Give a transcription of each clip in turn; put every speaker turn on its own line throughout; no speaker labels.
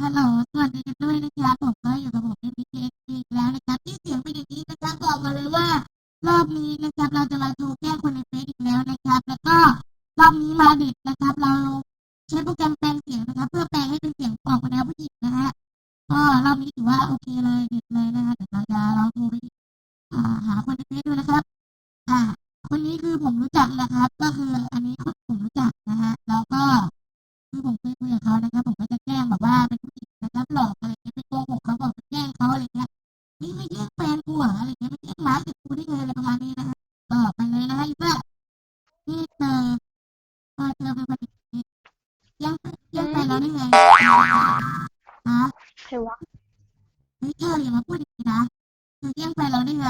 ฮัลโหลสวัสดีกันด้วยนะครับผมก็อยู่กับผมในพีเอีกแล้วนะครับที่เสียงเป็นอย่างนี้นะครับบอกมาเลยว่า รอบนี้นะครับเราจะมาโทรแกล้งคนในเฟซอีกแล้วนะครับ แล้วก็รอบนี้มาเด็ดนะครับ เราใช้โปรแกรมแปลงเสียงนะครับ เพื่อแปลงให้เป็นเสียงออกมาแนวผู้หญิงนะฮะก็รอบนี้ถือว่าโอเคเลยเด็ดเลยนะฮะเดี๋ยวเราจะลองโทรไปหาคนในเฟซดูนะครับ อ่า คนนี้คือผมรู้จักนะครับ ก็คือ พอเธอเป็นคนนี้แย่งแย่งแฟนเราได้ไงฮะ
ใครวะ
เฮ้ยเธออย่ามาพูดอย่างนี้นะเธอแย่งแฟนเราได้ไง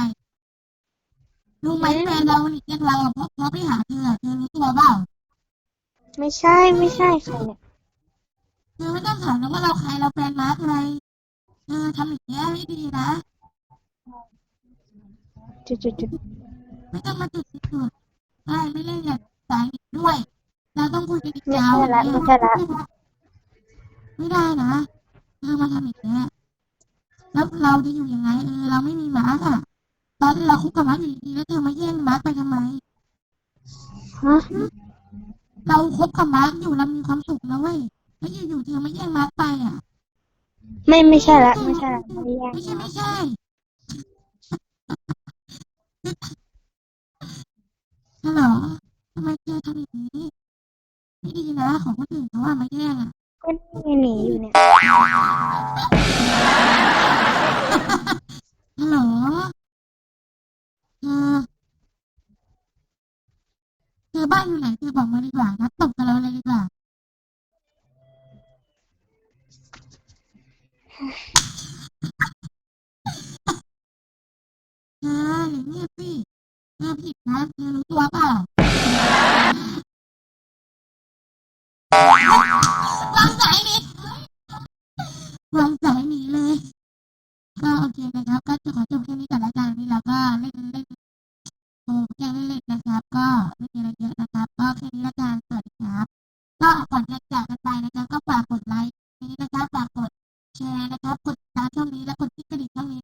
รู้ไหมแฟนเราเนี่ยแย่งเราอะเพราะเพราะไปหาเธอเธอรู้ตัวเปล่า
ไม่ใช่ไม่ใช่ใครเนี่ย
เธอไม่ต้องถามนะว่าเราใครเราแฟนมาร์กอะไรเธอทำอย่างเงี้ยไม่ดีนะ
จุดจุดจุด
ไม่ต้องมาจุดติดจุดใช่ไม่เล่นอย่างสายอีกด้วย เราต้องคุยกันอีก
ไม่
ยาว
ใช่ละไม่ใช่ละ
ไม่ได้นะเธอมาทำอย่างเงี้ยแล้วเราจะอยู่ยังไงเออเราไม่มีมาร์กอะตอนที่เราคุกกับมาร์กอยู่ดีๆแล้วเธอมาแย่งมาร์กไปทำไม
ฮะ
เราคบกับมาร์กอยู่เรามีความสุขนะเว้ยแล้วอยู่ๆเธอมาแย่งมาร์กไปอะ
ไม่ไม่ใช่ละไม่ใช่ละไม่แย่ง
ไม่ใช่ไม่ใช่ ฮัลโหลทำไมเธอทำอย่างนี้ ไม่ดีนะของคนอื่นเขาว่ามาแย่งอะ
ก็นี่หนีอยู่เนี่ย
ฮัลโหลเธอเธอบ้านอยู่ไหนเธอบอกมาดีกว่านัดตบกับเราเลยดีกว่าเธออย่างเงียบสิเธอผิดนะเธอรู้ตัวเปล่า วางสายหนีวางสายหนีเลย ก็โอเคนะครับ ก็จะขอจบแค่นี้ก่อนละกันนี่เราก็เล่นเล่นโอ้แกล้งเล่นนะครับ ก็ไม่มีอะไรเยอะนะครับ ก็แค่นี้ละกันสวัสดีครับ ก็ก่อนจะจากกันไปนะครับก็ฝากกดไลค์นี้นะครับฝากกดแชร์นะครับ กดติดตามช่องนี้และกดที่กระดิ่งช่องนี้